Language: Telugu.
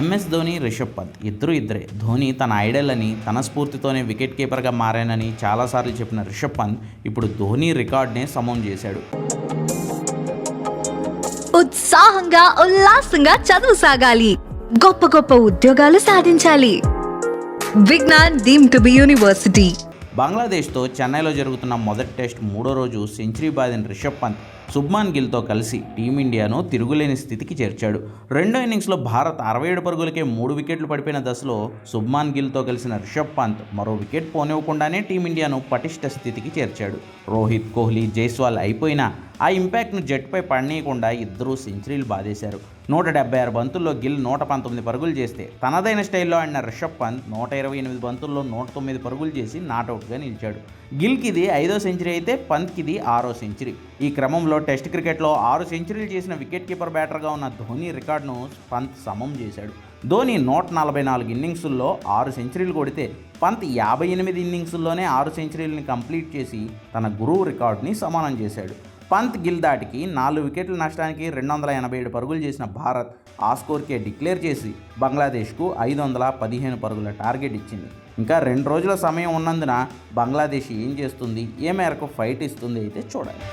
ఎంఎస్ ధోని రిషబ్ పంత్. ఇద్దరు ఇద్దరే. ధోని తన ఐడల్ అని తన స్ఫూర్తితోనే వికెట్ కీపర్గా మారానని చాలాసార్లు చెప్పిన రిషబ్ పంత్ ఇప్పుడు ధోని రికార్డ్నే సమం చేశాడు. ఉత్సాహంగా ఉల్లాసంగా చదువు సాగాలి. గొప్ప గొప్ప ఉద్యోగాలు సాధించాలి. Vignan deem to be university. బంగ్లాదేశ్తో చెన్నైలో జరుగుతున్న మొదటి టెస్ట్ మూడో రోజు సెంచరీ బాదిన రిషబ్ పంత్ శుభ్మాన్ గిల్తో కలిసి టీమిండియాను తిరుగులేని స్థితికి చేర్చాడు. రెండో ఇన్నింగ్స్లో భారత్ అరవై ఏడు పరుగులకే మూడు వికెట్లు పడిపోయిన దశలో శుభ్మాన్ గిల్తో కలిసిన రిషబ్ పంత్ మరో వికెట్ పోనివ్వకుండానే టీమిండియాను పటిష్ట స్థితికి చేర్చాడు. రోహిత్ కోహ్లీ జైస్వాల్ అయిపోయినా ఆ ఇంపాక్ట్ను జట్టుపై పడనీయకుండా ఇద్దరూ సెంచరీలు బాధేశారు నూట డెబ్బై ఆరు బంతుల్లో గిల్ నూట పంతొమ్మిది పరుగులు చేస్తే తనదైన స్టైల్లో ఆడిన రిషబ్ పంత్ నూట ఇరవై ఎనిమిది బంతుల్లో నూట తొమ్మిది పరుగులు చేసి నాటౌట్గా నిలిచాడు. గిల్కి ఇది ఐదో సెంచరీ అయితే పంత్కి ఇది ఆరో సెంచరీ. ఈ క్రమంలో టెస్ట్ క్రికెట్లో ఆరు సెంచరీలు చేసిన వికెట్ కీపర్ బ్యాటర్గా ఉన్న ధోని రికార్డును పంత్ సమం చేశాడు. ధోని నూట నలభై నాలుగు ఇన్నింగ్సుల్లో ఆరు సెంచరీలు కొడితే పంత్ యాభై ఎనిమిది ఇన్నింగ్సుల్లోనే ఆరు సెంచరీలని కంప్లీట్ చేసి తన గురువు రికార్డుని సమానం చేశాడు. పంత్ గిల్ దాటికి నాలుగు వికెట్ల నష్టానికి రెండు వందల ఎనభై ఏడు పరుగులు చేసిన భారత్ ఆ స్కోర్కే డిక్లేర్ చేసి బంగ్లాదేశ్కు ఐదు వందల పదిహేను పరుగుల టార్గెట్ ఇచ్చింది. ఇంకా రెండు రోజుల సమయం ఉన్నందున బంగ్లాదేశ్ ఏం చేస్తుంది? ఏ మేరకు ఫైట్ ఇస్తుంది? అయితే చూడాలి.